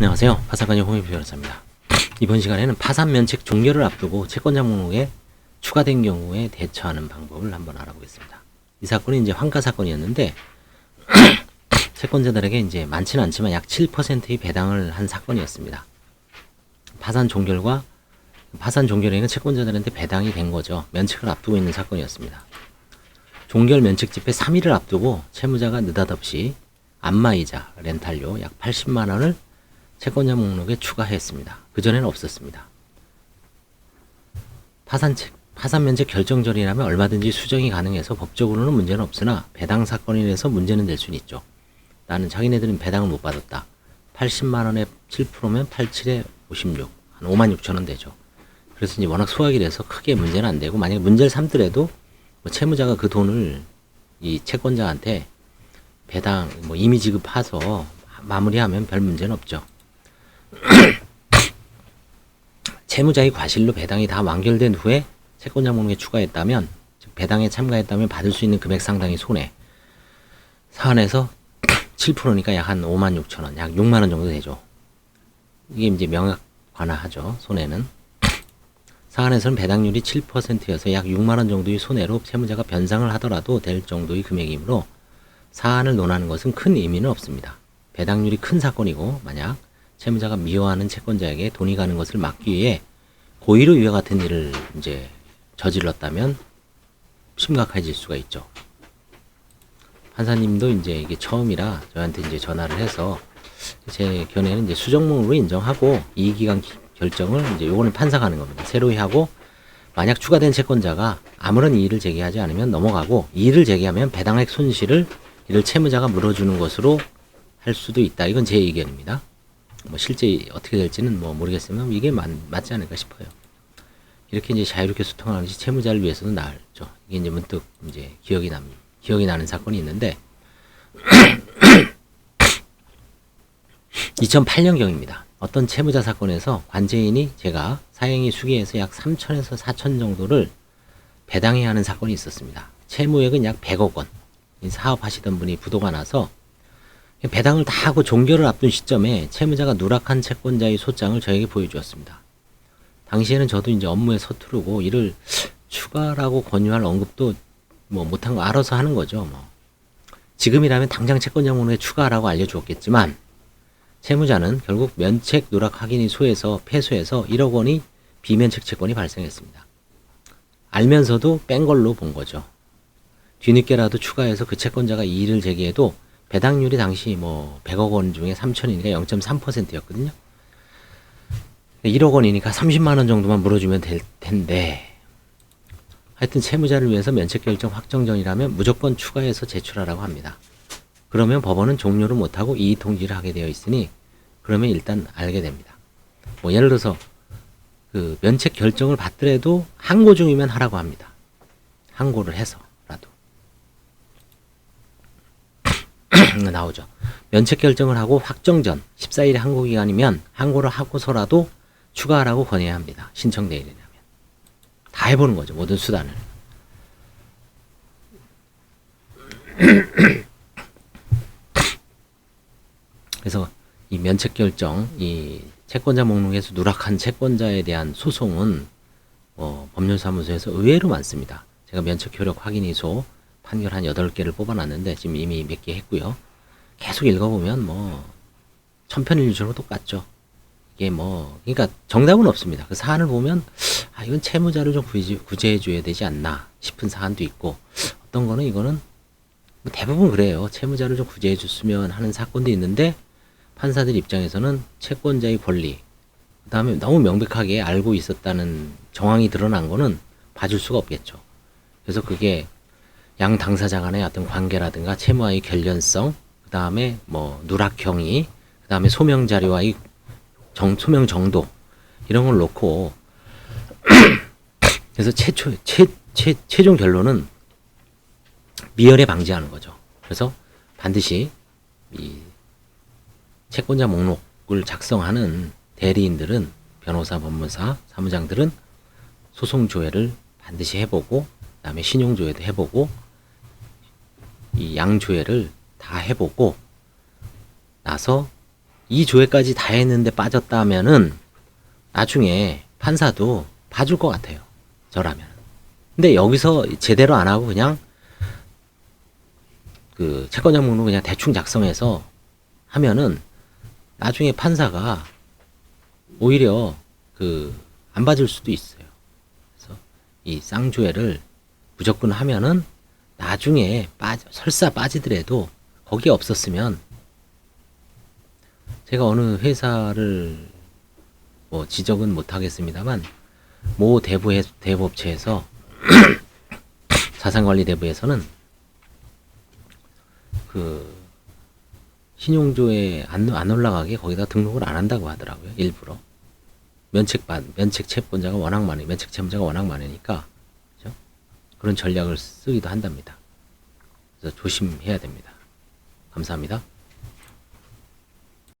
안녕하세요. 파산관의 홍익 변호사입니다. 이번 시간에는 파산 면책 종료를 앞두고 채권자 목록에 추가된 경우에 대처하는 방법을 한번 알아보겠습니다. 이 사건이 이제 환가 사건이었는데 채권자들에게 이제 많지는 않지만 약 7%의 배당을 한 사건이었습니다. 파산 종결과 파산 종결에는 채권자들한테 배당이 된 거죠. 면책을 앞두고 있는 사건이었습니다. 종결 면책 집회 3일을 앞두고 채무자가 느닷없이 안마이자 렌탈료 약 80만 원을 채권자 목록에 추가했습니다. 그전에는 없었습니다. 파산 책, 파산 면책 결정절이라면 얼마든지 수정이 가능해서 법적으로는 문제는 없으나 배당 사건이라서 문제는 될 수는 있죠. 나는 자기네들은 배당을 못 받았다. 80만 원에 7%면 87에 56, 한 5만 6천 원 되죠. 그래서 이제 워낙 소액이 돼서 크게 문제는 안 되고 만약에 문제를 삼더라도 뭐 채무자가 그 돈을 이 채권자한테 배당 뭐 이미 지급해서 마무리하면 별 문제는 없죠. 채무자의 과실로 배당이 다 완결된 후에 채권자 목록에 추가했다면 즉 배당에 참가했다면 받을 수 있는 금액 상당히 손해 사안에서 7%니까 약 한 5만 6천 원, 약 6만 원 정도 되죠. 이게 이제 명확 관화하죠. 손해는 사안에서는 배당률이 7%여서 약 6만 원 정도의 손해로 채무자가 변상을 하더라도 될 정도의 금액이므로 사안을 논하는 것은 큰 의미는 없습니다. 배당률이 큰 사건이고 만약 채무자가 미워하는 채권자에게 돈이 가는 것을 막기 위해 고의로 이와 같은 일을 이제 저질렀다면 심각해질 수가 있죠. 판사님도 이제 이게 처음이라 저한테 이제 전화를 해서 제 견해는 이제 수정문으로 인정하고 이 기간 결정을 이제 요거는 판사가 하는 겁니다. 새로이 하고 만약 추가된 채권자가 아무런 이의를 제기하지 않으면 넘어가고 이의를 제기하면 배당액 손실을 이를 채무자가 물어주는 것으로 할 수도 있다. 이건 제 의견입니다. 뭐 실제 어떻게 될지는 뭐 모르겠으면 이게 맞, 맞지 않을까 싶어요. 이렇게 이제 자유롭게 소통하는 것이 채무자를 위해서도 나을죠. 이게 이제 문득 이제 기억이 납니다. 기억이 나는 사건이 있는데 2008년경입니다. 어떤 채무자 사건에서 관제인이 제가 사행위 수기에서 약 3천에서 4천 정도를 배당해야 하는 사건이 있었습니다. 채무액은 약 100억 원. 사업하시던 분이 부도가 나서 배당을 다 하고 종결을 앞둔 시점에 채무자가 누락한 채권자의 소장을 저에게 보여주었습니다. 당시에는 저도 이제 업무에 서투르고 이를 추가라고 권유할 언급도 뭐 못한 거 알아서 하는 거죠. 뭐. 지금이라면 당장 채권자 목록에 추가라고 알려주었겠지만 채무자는 결국 면책 누락 확인이 소에서 패소해서 1억 원이 비면책 채권이 발생했습니다. 알면서도 뺀 걸로 본 거죠. 뒤늦게라도 추가해서 그 채권자가 이의를 제기해도 배당률이 당시 뭐 100억 원 중에 3천이니까 0.3%였거든요. 1억 원이니까 30만 원 정도만 물어주면 될 텐데 하여튼 채무자를 위해서 면책 결정 확정 전이라면 무조건 추가해서 제출하라고 합니다. 그러면 법원은 종료를 못하고 이의 통지를 하게 되어 있으니 그러면 일단 알게 됩니다. 뭐 예를 들어서 그 면책 결정을 받더라도 항고 중이면 하라고 합니다. 항고를 해서 라도 나오죠. 면책 결정을 하고 확정 전 14일의 항고 기간이면 항고를 하고서라도 추가하라고 권해야 합니다. 신청 내일이라면 다 해보는 거죠. 모든 수단을. 그래서 이 면책 결정, 이 채권자 목록에서 누락한 채권자에 대한 소송은 어, 법률사무소에서 의외로 많습니다. 제가 면책 효력 확인 이소 판결 한 8개를 뽑아놨는데 지금 이미 몇 개 했고요. 계속 읽어보면 뭐 천편일률적으로 똑같죠. 이게 뭐 그러니까 정답은 없습니다. 그 사안을 보면 아 이건 채무자를 좀 구제해 줘야 되지 않나 싶은 사안도 있고 어떤 거는 이거는 뭐 대부분 그래요. 채무자를 좀 구제해 줬으면 하는 사건도 있는데 판사들 입장에서는 채권자의 권리 그다음에 너무 명백하게 알고 있었다는 정황이 드러난 거는 봐줄 수가 없겠죠. 그래서 그게 양 당사자 간의 어떤 관계라든가 채무와의 결련성, 그 다음에 뭐 누락형이, 그 다음에 소명 자료와의 정, 소명 정도 이런 걸 놓고 그래서 최초 최, 최, 최종 결론은 미열에 방지하는 거죠. 그래서 반드시 이 채권자 목록을 작성하는 대리인들은 변호사, 법무사, 사무장들은 소송 조회를 반드시 해보고 그다음에 신용 조회도 해보고 이 양 조회를 다 해보고 나서 이 조회까지 다 했는데 빠졌다면은 나중에 판사도 봐줄 것 같아요. 저라면. 근데 여기서 제대로 안 하고 그냥 그 채권자 목록 그냥 대충 작성해서 하면은 나중에 판사가 오히려 그 안 봐줄 수도 있어요. 그래서 이 쌍조회를 무조건 하면은 나중에 빠져 설사 빠지더라도 거기에 없었으면 제가 어느 회사를 뭐 지적은 못 하겠습니다만 모 대부 대부업체에서 자산관리 대부에서는 그 신용조에 안, 안 올라가게 거기다 등록을 안 한다고 하더라고요 일부러 면책 받 면책 채권자가 워낙 많으 면책 채무자가 워낙 많으니까 그죠? 그런 전략을 쓰기도 한답니다. 그래서 조심해야 됩니다. 감사합니다.